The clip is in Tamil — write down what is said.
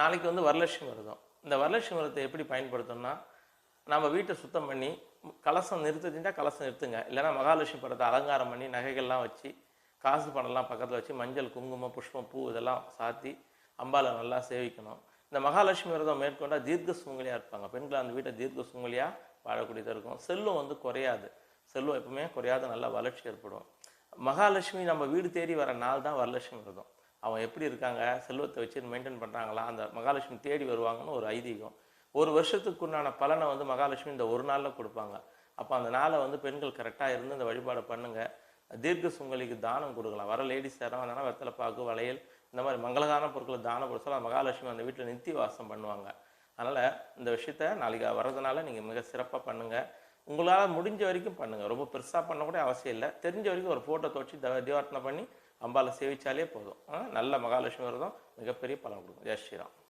நாளைக்கு வந்து வரலட்சுமி விரதம். இந்த வரலட்சுமி விரதத்தை எப்படி பயன்படுத்தணும்னா நம்ம வீட்டை சுத்தம் பண்ணி கலசம் நிறுத்திட்டா கலசம் நிறுத்துங்க. இல்லைன்னா மகாலட்சுமி படத்தை அலங்காரம் பண்ணி நகைகள்லாம் வச்சு காசு பணம்லாம் பக்கத்தில் வச்சு மஞ்சள் குங்குமம் புஷ்பம் பூ இதெல்லாம் சாத்தி அம்பாலை நல்லா சேவிக்கணும். இந்த மகாலட்சுமி விரதம் மேற்கொண்டா தீர்க்க சுமங்கலியாக இருப்பாங்க. பெண்கள் அந்த வீட்டை தீர்க்க சுமங்கலியாக வாழக்கூடியதாக இருக்கும். செல்லும் வந்து குறையாது. செல்வம் எப்பவுமே குறையாத நல்லா வளர்ச்சி ஏற்படும். மகாலட்சுமி நம்ம வீடு தேடி வர நாள் தான் வரலட்சுமி விரதம். அவன் எப்படி இருக்காங்க செல்வத்தை வச்சு மெயின்டைன் பண்ணுறாங்களா அந்த மகாலட்சுமி தேடி வருவாங்கன்னு ஒரு ஐதீகம். ஒரு வருஷத்துக்கு உண்டான பலனை வந்து மகாலட்சுமி இந்த ஒரு நாளில் கொடுப்பாங்க. அப்போ அந்த நாளை வந்து பெண்கள் கரெக்டாக இருந்து இந்த வழிபாடை பண்ணுங்கள் தீர்க்க சுங்கலிக்கு தானம் கொடுக்கலாம். வர லேடிஸ் யாரும் வந்தாலும் வெத்தலை பாக்கு வளையல் இந்த மாதிரி மங்களகான பொருட்களை தானம் கொடுத்தாலும் மகாலட்சுமி அந்த வீட்டில் நித்தி வாசம் பண்ணுவாங்க. அதனால் இந்த விஷயத்த நாளைக்கு வர்றதுனால நீங்கள் மிக சிறப்பாக பண்ணுங்கள் உங்களால் முடிஞ்ச வரைக்கும் பண்ணுங்கள் ரொம்ப பெருசாக பண்ண கூட அவசியம் இல்லை. தெரிஞ்ச வரைக்கும் ஒரு ஃபோட்டோ துவச்சி த தீவார்த்தனை பண்ணி அம்பாவில் சேவிச்சாலே போதும். நல்ல மகாலட்சுமி விரதம் மிகப்பெரிய பலன் கொடுக்கும். ஜெய் ஸ்ரீராம்.